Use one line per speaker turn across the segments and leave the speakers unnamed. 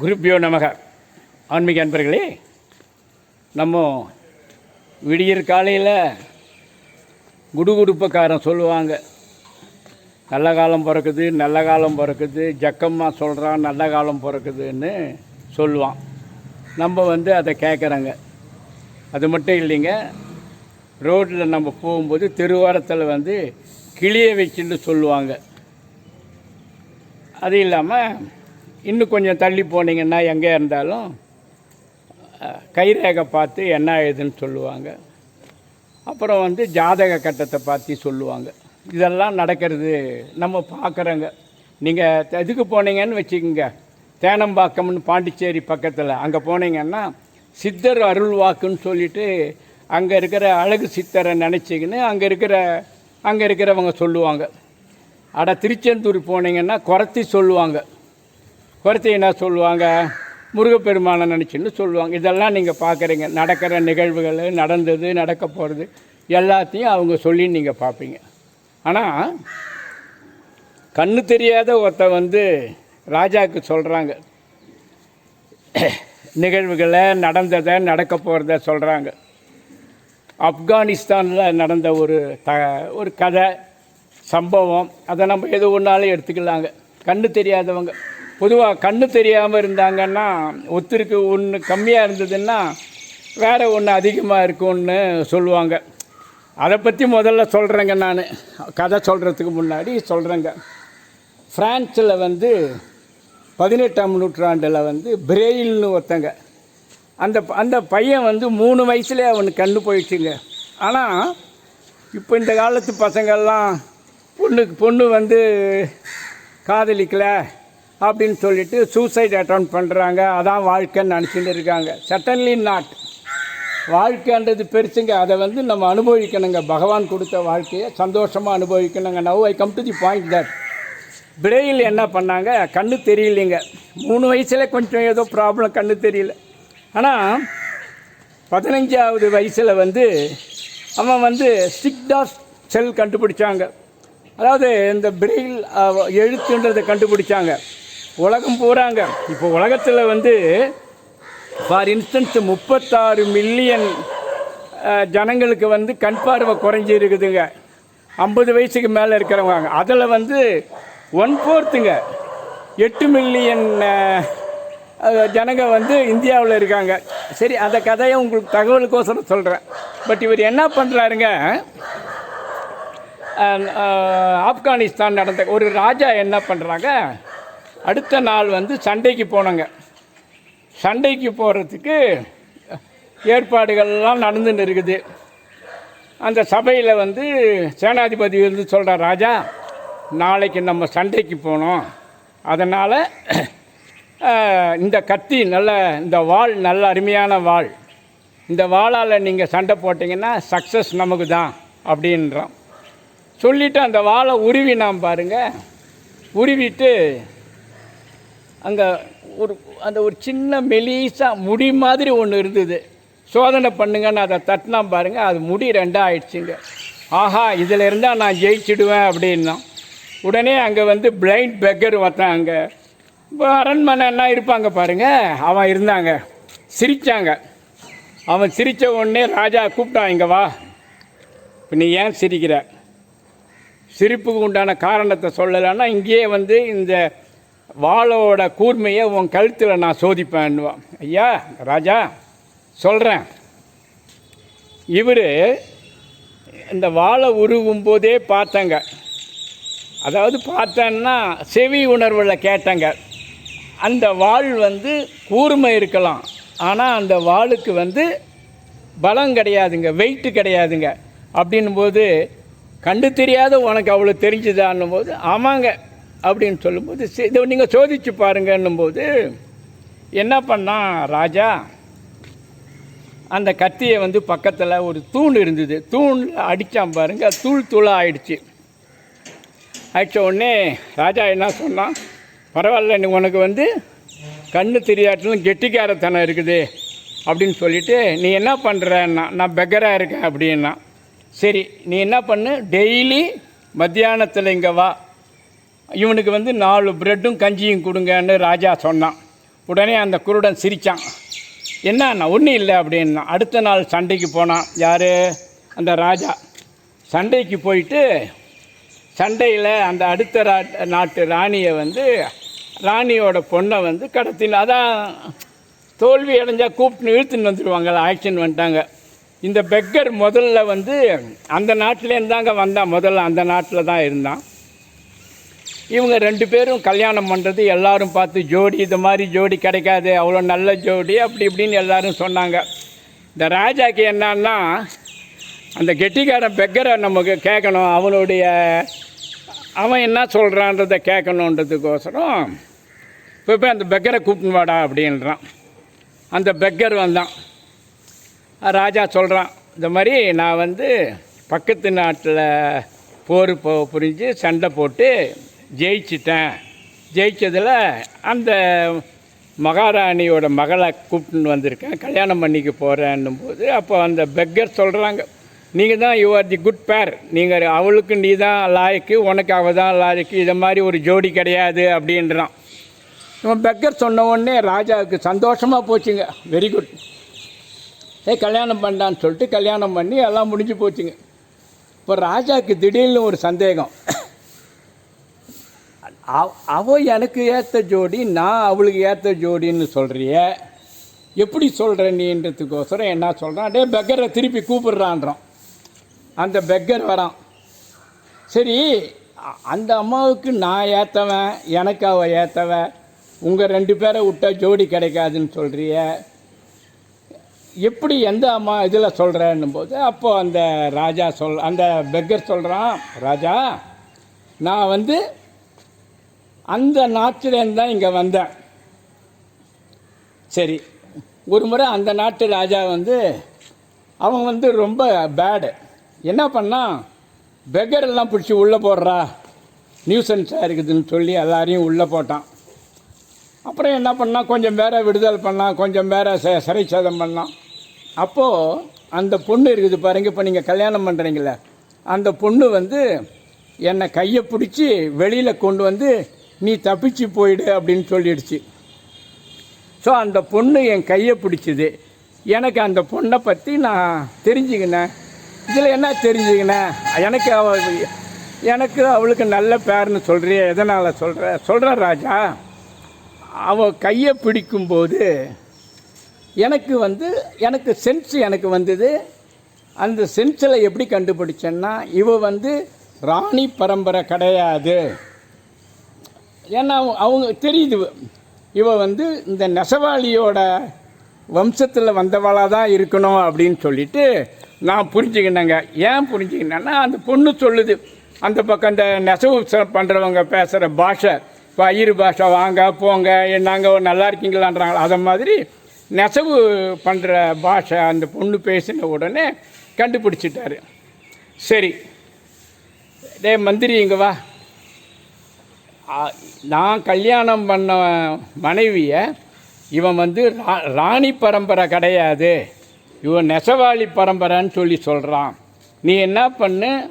குருப்பியோ நமக. ஆன்மீக அன்பர்களே நம்ம விடியற் காலையில் குடுகுடுப்பக்காரன் சொல்லுவாங்க. நல்ல காலம் பிறக்குது நல்ல காலம் பிறக்குது ஜக்கம்மா சொல்கிறான் நல்ல காலம் பிறக்குதுன்னு சொல்லுவான். நம்ம வந்து அதை கேட்குறோங்க அது மட்டும் இல்லைங்க ரோட்டில் நம்ம போகும்போது தெருவாரத்தில் வந்து கிளியை வச்சுன்னு சொல்லுவாங்க. அது இல்லாமல் இன்னும் கொஞ்சம் தள்ளி போனீங்கன்னா எங்கே இருந்தாலும் கைரேகை பார்த்து என்ன ஏதுன்னு சொல்லுவாங்க. அப்புறம் வந்து ஜாதக கட்டத்தை பார்த்து சொல்லுவாங்க. இதெல்லாம் நடக்கிறது நம்ம பார்க்குறோங்க. நீங்கள் இதுக்கு போனீங்கன்னு வச்சுக்கோங்க. தேனம்பாக்கம்னு பாண்டிச்சேரி பக்கத்தில். அங்கே போனீங்கன்னா சித்தர் அருள் வாக்குன்னு சொல்லிட்டு அங்கே இருக்கிற அழகு சித்தரை நினச்சிக்கின்னு அங்கே இருக்கிற அங்கே இருக்கிறவங்க சொல்லுவாங்க. அட திருச்செந்தூர் போனீங்கன்னா குறத்தி சொல்லுவாங்க. குறத்தி என்ன சொல்லுவாங்க? முருகப்பெருமானை நினச்சின்னு சொல்லுவாங்க. இதெல்லாம் நீங்கள் பார்க்குறீங்க நடக்கிற நிகழ்வுகள் நடந்தது நடக்க போகிறது எல்லாத்தையும் அவங்க சொல்லி நீங்கள் பார்ப்பீங்க ஆனால் கண்ணு தெரியாத ஒருத்த வந்து ராஜாவுக்கு சொல்கிறாங்க நிகழ்வுகளை நடந்ததை நடக்க போகிறத சொல்கிறாங்க ஆப்கானிஸ்தானில் நடந்த ஒரு த ஒரு கதை சம்பவம் அதை நம்ம எது ஒன்றாலும் எடுத்துக்கலாங்க. கண்ணு தெரியாதவங்க. பொதுவாக கண்ணு தெரியாமல் இருந்தாங்கன்னா ஒருத்தருக்கு ஒன்று கம்மியாக இருந்ததுன்னா வேறு ஒன்று அதிகமாக இருக்கும்னு சொல்லுவாங்க. அதை பற்றி முதல்ல சொல்கிறேங்க நான். கதை சொல்கிறதுக்கு முன்னாடி சொல்கிறேங்க ஃப்ரான்ஸில் வந்து பதினெட்டாம் நூற்றாண்டில் வந்து பிரெயில்னு ஒருத்தங்க. அந்த அந்த பையன் வந்து மூணு வயசுலேயே அவனுக்கு கண்ணு போயிடுச்சுங்க. ஆனால் இப்போ இந்த காலத்து பசங்கள்லாம் பொண்ணுக்கு பொண்ணு வந்து காதலிக்கல. அப்படின்னு சொல்லிட்டு சூசைட் அட்டன் பண்ணுறாங்க அதான் வாழ்க்கைன்னு நினச்சிட்டு இருக்காங்க. சட்டன்லி நாட் வாழ்க்கைன்றது பெருசுங்க. அதை வந்து நம்ம அனுபவிக்கணுங்க. பகவான் கொடுத்த வாழ்க்கையை சந்தோஷமாக அனுபவிக்கணுங்க. Now I come to the point that braille என்ன பண்ணாங்க? கண்ணு தெரியலைங்க. மூணு வயசில் கொஞ்சம் ஏதோ ப்ராப்ளம் கண்ணு தெரியல. ஆனால் பதினஞ்சாவது வயசில் வந்து அவன் வந்து ஸ்டிக்டாஸ் செல் கண்டுபிடிச்சாங்க. அதாவது இந்த பிரெயில் எழுத்துன்றதை கண்டுபிடிச்சாங்க. உலகம் போகிறாங்க இப்போ உலகத்தில் வந்து ஃபார் இன்ஸ்டன்ஸ் முப்பத்தாறு மில்லியன் ஜனங்களுக்கு வந்து கண் பார்வை குறைஞ்சி இருக்குதுங்க ஐம்பது வயசுக்கு மேலே இருக்கிறவங்க. அதில் வந்து ஒன் ஃபோர்த்துங்க எட்டு மில்லியன் ஜனங்க வந்து இந்தியாவில் இருக்காங்க. சரி அந்த கதையை உங்களுக்கு தகவலுக்கோசரம் சொல்கிறேன் பட் இவர் என்ன பண்ணுறாருங்க ஆப்கானிஸ்தான் நடந்த ஒரு ராஜா என்ன பண்ணுறாங்க அடுத்த நாள் வந்து சண்டைக்கு போனோங்க. சண்டைக்கு போகிறதுக்கு ஏற்பாடுகள்லாம் நடந்துன்னு இருக்குது அந்த சபையில் வந்து சேனாதிபதி வந்து சொல்கிறார் ராஜா நாளைக்கு நம்ம சண்டைக்கு போனோம். அதனால் இந்த கத்தி நல்ல இந்த வாள் நல்ல அருமையான வாள். இந்த வாளால் நீங்கள் சண்டை போட்டிங்கன்னா சக்ஸஸ் நமக்கு தான் அப்படின்றோம் சொல்லிவிட்டு அந்த வாளை உருவினான் பாருங்கள் உருவிட்டு அங்கே ஒரு அந்த ஒரு சின்ன மெலீஸாக முடி மாதிரி ஒன்று இருந்தது. சோதனை பண்ணுங்கன்னு அதை தட்டினா பாருங்கள் அது முடி ரெண்டாக ஆயிடுச்சுங்க ஆஹா இதில் இருந்தால் நான் ஜெயிச்சிடுவேன் அப்படின்னா. உடனே அங்கே வந்து பிளைண்ட் பெக்கர் ஒருத்தன் அங்கே. இப்போ அரண்மனை என்ன இருப்பாங்க பாருங்க அவன் இருந்தாங்க. சிரித்தாங்க அவன் சிரித்த உடனே ராஜா கூப்பிட்டான் இங்கே வா. இப்போ நீ ஏன் சிரிக்கிற? சிரிப்புக்கு உண்டான காரணத்தை சொல்லலைன்னா இங்கேயே வந்து இந்த வாளோட கூர்மையை உன் கழுத்தில் நான் சோதிப்பேன்னுவான் ஐயா ராஜா சொல்கிறேன் இவர் இந்த வாழை உருகும் போதே பார்த்தங்க. அதாவது பார்த்தேன்னா செவி உணர்வில் கேட்டங்க. அந்த வாள் வந்து கூர்மை இருக்கலாம். ஆனால் அந்த வாளுக்கு வந்து பலம் கிடையாதுங்க வெயிட்டு கிடையாதுங்க. அப்படின்னும் போது கண்டு தெரியாத உனக்கு அவ்வளோ தெரிஞ்சுதான்னும் போது ஆமாங்க. அப்படின்னு சொல்லும்போது இதை நீங்கள் சோதிச்சு பாருங்கன்னும் போது என்ன பண்ணான் ராஜா அந்த கத்தியை வந்து பக்கத்தில் ஒரு தூண் இருந்தது. தூணில் அடித்தான் பாருங்க தூள் தூளாக ஆயிடுச்சு. ஆயிடுச்ச உடனே ராஜா என்ன சொன்னான் பரவாயில்ல நீ உனக்கு வந்து கண்ணு தெரியாட்டிலும் கெட்டிக்காரத்தனம் இருக்குது அப்படின்னு சொல்லிட்டு நீ என்ன பண்ணுறன்னா நான் பெக்கராக இருக்கேன் அப்படின்னா சரி நீ என்ன பண்ணு டெய்லி மத்தியானத்தில் இங்கே வா இவனுக்கு வந்து நாலு ப்ரெட்டும் கஞ்சியும் கொடுங்கன்னு ராஜா சொன்னான். உடனே அந்த குருடன் சிரித்தான் என்னன்னா ஒன்றும் இல்லை அப்படின்னா அடுத்த நாள் சண்டைக்கு போனான். யார்? அந்த ராஜா. சண்டைக்கு போயிட்டு சண்டையில் அந்த அடுத்த ரா நாட்டு ராணியை வந்து ராணியோட பொண்ணை வந்து கடத்தின அதான் தோல்வி அடைஞ்சால் கூப்பிட்டு இழுத்துன்னு வந்துடுவாங்கல்ல ஆக்ஷன் வந்துட்டாங்க. இந்த பெக்கர் முதல்ல வந்து அந்த நாட்டிலேருந்து தாங்க வந்தான். முதல்ல அந்த நாட்டில் தான் இருந்தான். இவங்க ரெண்டு பேரும் கல்யாணம் பண்ணுறது எல்லாரும் பார்த்து ஜோடி இது மாதிரி ஜோடி கிடைக்காது அவ்வளோ நல்ல ஜோடி அப்படி இப்படின்னு எல்லாரும் சொன்னாங்க. இந்த ராஜாக்கு என்னன்னா அந்த கெட்டிக்காரன் பெக்கரை நமக்கு கேட்கணும் அவனுடைய அவன் என்ன சொல்கிறான்றத கேட்கணுன்றதுக்கோசரம் இப்போ போய் அந்த பெக்கரை கூப்பிட்டு வாடா அப்படின்றான். அந்த பெக்கர் வந்தான். ராஜா சொல்கிறான் இந்த மாதிரி நான் வந்து பக்கத்து நாட்டில் போர் போ புரிஞ்சு சண்டை போட்டு ஜெயிச்சிட்டேன். ஜெயித்ததில் அந்த மகாராணியோட மகளை கூப்பிட்டுன்னு வந்திருக்கேன். கல்யாணம் பண்ணிக்க போகிறேன்னும் போது அப்போ அந்த பெக்கர் சொல்கிறாங்க நீங்கள் தான் யூ ஆர் தி குட் பேர் நீங்கள் அவளுக்கு நீ தான் லாய்க்கு உனக்கு அவள் தான் லாய்க்கு. இதை மாதிரி ஒரு ஜோடி கிடையாது அப்படின்றான். இவன் பெக்கர் சொன்ன உடனே ராஜாவுக்கு சந்தோஷமாக போச்சுங்க. வெரி குட் ஏ கல்யாணம் பண்ணான்னு சொல்லிட்டு கல்யாணம் பண்ணி எல்லாம் முடிஞ்சு போச்சுங்க. இப்போ ராஜாவுக்கு திடீர்னு ஒரு சந்தேகம். அவ- எனக்கு ஏற்ற ஜோடி நான் அவளுக்கு ஏற்ற ஜோடின்னு சொல்கிறிய எப்படி சொல்கிற நீன்றதுக்கோசரம் என்ன சொல்கிறான் டே பெக்கரை திருப்பி கூப்பிடுறான்றோம் அந்த பெக்கர் வரான். சரி அ- அந்த அம்மாவுக்கு நான் ஏற்றவன் எனக்கு அவள் ஏற்றவன் உங்கள் ரெண்டு பேரை விட்டால் ஜோடி கிடைக்காதுன்னு சொல்கிறிய எப்படி எந்த அம்மா இதில் சொல்கிறேன்னும் போது அப்போது அந்த ராஜா சொல் அந்த பெக்கர் சொல்கிறான் ராஜா நான் வந்து அந்த நாட்டிலேருந்து தான் இங்கே வந்தேன். சரி ஒரு முறை அந்த நாட்டு ராஜா வந்து அவன் வந்து ரொம்ப பேடு என்ன பண்ணான் பெக்கரெல்லாம் பிடிச்சி உள்ளே போடுறா நியூசன்ஸாக இருக்குதுன்னு சொல்லி எல்லாரையும் உள்ளே போட்டான். அப்புறம் என்ன பண்ணான் கொஞ்சம் பேரை விடுதலை பண்ணான் கொஞ்சம் பேரை ச சிறைச்சேதம் பண்ணான். அப்போது அந்த பொண்ணு இருக்குது பாருங்க இப்போ நீங்கள் கல்யாணம் பண்ணுறீங்களே அந்த பொண்ணு வந்து என்னை கையை பிடிச்சி வெளியில் கொண்டு வந்து நீ தப்பிச்சு போயிடு அப்படின்னு சொல்லிடுச்சு. ஸோ அந்த பொண்ணு என் கையை பிடிச்சிது. எனக்கு அந்த பொண்ணை பற்றி நான் தெரிஞ்சுக்கினேன். இதில் என்ன தெரிஞ்சுக்கினேன்? எனக்கு அவ எனக்கு அவளுக்கு நல்ல பேர்னு சொல்கிறிய எதனால் சொல்கிற சொல்கிற ராஜா அவள் கையை பிடிக்கும்போது எனக்கு வந்து எனக்கு சென்ஸ் எனக்கு வந்தது. அந்த சென்ஸில் எப்படி கண்டுபிடிச்சேன்னா இவ வந்து ராணி பரம்பரை கிடையாது. ஏன்னா அவங்க- அவங்க தெரியுது. இவ வந்து இந்த நெசவாளியோட வம்சத்தில் வந்தவளாக தான் இருக்கணும் அப்படின்னு சொல்லிட்டு நான் புரிஞ்சுக்கினேங்க ஏன் புரிஞ்சுக்கினேன்னா அந்த பொண்ணு சொல்லுது. அந்த பக்கம் இந்த நெசவு பண்ணுறவங்க பேசுகிற பாஷை இப்போ ஐயரு பாஷை வாங்க போங்க நாங்கள் நல்லா இருக்கீங்களான்றாங்களா அதை மாதிரி நெசவு பண்ணுற பாஷை அந்த பொண்ணு பேசின உடனே கண்டுபிடிச்சிட்டாரு. சரி. டே மந்திரி இங்கே வா. நான் கல்யாணம் பண்ண மனைவியை இவன் வந்து ரா- ராணி பரம்பரை கிடையாது. இவன் நெசவாளி பரம்பரைன்னு சொல்லி சொல்கிறான் நீ என்ன பண்ணு?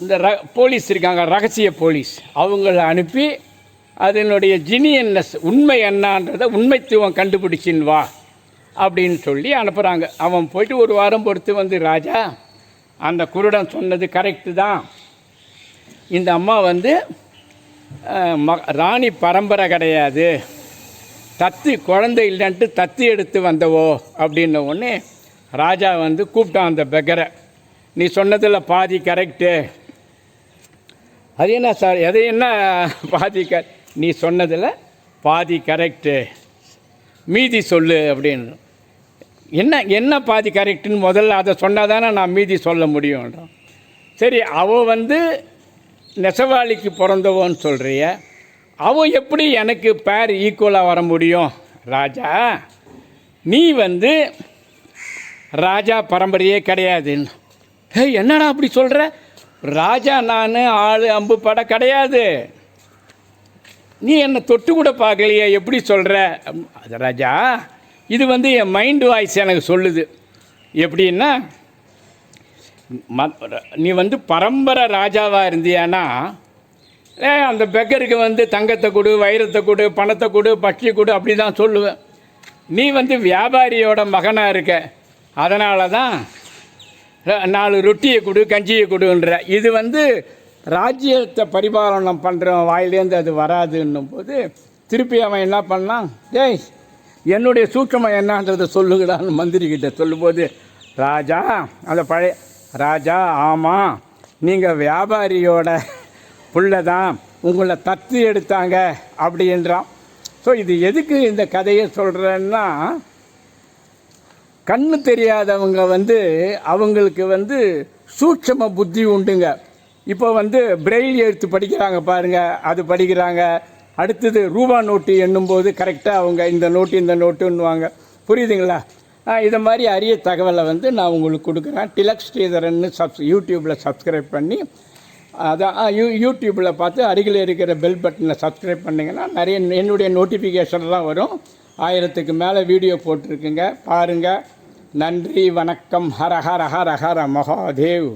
இந்த ர போலீஸ் இருக்காங்க ரகசிய போலீஸ். அவங்கள அனுப்பி அதனுடைய ஜினியன்னஸ் உண்மை என்னன்றதை உண்மைத்துவம் கண்டுபிடிச்சின்னு வா அப்படின்னு சொல்லி அனுப்புகிறாங்க அவன் போயிட்டு ஒரு வாரம் பொறுத்து வந்து ராஜா அந்த குருடன் சொன்னது கரெக்டு தான். இந்த அம்மா வந்து ம ராணி பரம்பரை கிடையாது. தத்து குழந்தை இல்லைன்ட்டு தத்து எடுத்து வந்தவோ அப்படின்ன உடனே ராஜா வந்து கூப்பிட்டான் அந்த பெக்கரை நீ சொன்னதில் பாதி கரெக்டு அது என்ன சார் எது என்ன பாதி க நீ சொன்னதில் பாதி கரெக்டு மீதி சொல்லு அப்படின்னு. என்ன என்ன பாதி கரெக்டுன்னு முதல்ல அதை சொன்னால் தானே நான் மீதி சொல்ல முடியும்ன்றான். சரி அவள் வந்து நெசவாளிக்கு பிறந்தவன்னு சொல்கிறிய அவன் எப்படி எனக்கு பேர் ஈக்குவலாக வர முடியும் ராஜா? நீ வந்து ராஜா பரம்பரையே கிடையாதுன்னு. ஏய் என்னடா அப்படி சொல்கிற ராஜா நான் ஆள் அம்பு பட கிடையாது. நீ என்னை தொட்டு கூட பார்க்கலையே எப்படி சொல்கிற அது ராஜா இது வந்து என் மைண்ட் வாய்ஸ் எனக்கு சொல்லுது. எப்படின்னா நீ வந்து பரம்பரை ராஜாவாக இருந்தியானா? ஏ அந்த பெக்கருக்கு வந்து தங்கத்தை கொடு வைரத்தை கொடு பணத்தை கொடு பட்சி கொடு அப்படி தான் சொல்லுவேன். நீ வந்து வியாபாரியோட மகனாக இருக்க. அதனால தான் நாலு ரொட்டியை கொடு கஞ்சியை கொடுன்ற. இது வந்து ராஜ்யத்தை பரிபாலனம் பண்ணுறவன் வாயிலேருந்து அது வராதுன்னும் போது திருப்பி அவன் என்ன பண்ணான்? டேய் என்னுடைய சூட்சமாக என்னன்றதை சொல்லுங்கடான்னு மந்திரிக்கிட்ட சொல்லும்போது ராஜா அந்த பழைய ராஜா ஆமாம் நீங்கள் வியாபாரியோட புள்ள தான் உங்களை தத்து எடுத்தாங்க அப்படின்றான். ஸோ இது எதுக்கு இந்த கதையை சொல்கிறேன்னா கண்ணு தெரியாதவங்க வந்து அவங்களுக்கு வந்து சூட்சம புத்தி உண்டுங்க. இப்போ வந்து பிரெயில் எழுத்து படிக்கிறாங்க பாருங்கள் அது படிக்கிறாங்க. அடுத்தது ரூபா நோட்டு எண்ணும்போது கரெக்டாக அவங்க இந்த நோட்டு இந்த நோட்டுன்னுவாங்க. புரியுதுங்களா? இதை மாதிரி அரிய தகவலை வந்து நான் உங்களுக்கு கொடுக்குறேன். டிலக் ஸ்ரீதரன் சப்ஸ் யூடியூப்பில் சப்ஸ்கிரைப் பண்ணி அதான் யூ யூடியூப்பில் பார்த்து அருகில் இருக்கிற பெல் பட்டனை சப்ஸ்கிரைப் பண்ணிங்கன்னா நிறைய என்னுடைய நோட்டிஃபிகேஷன்லாம் வரும். ஆயிரத்துக்கு மேலே வீடியோ போட்டிருக்குங்க. பாருங்கள் நன்றி வணக்கம். ஹர ஹர ஹர ஹர மகாதேவ்.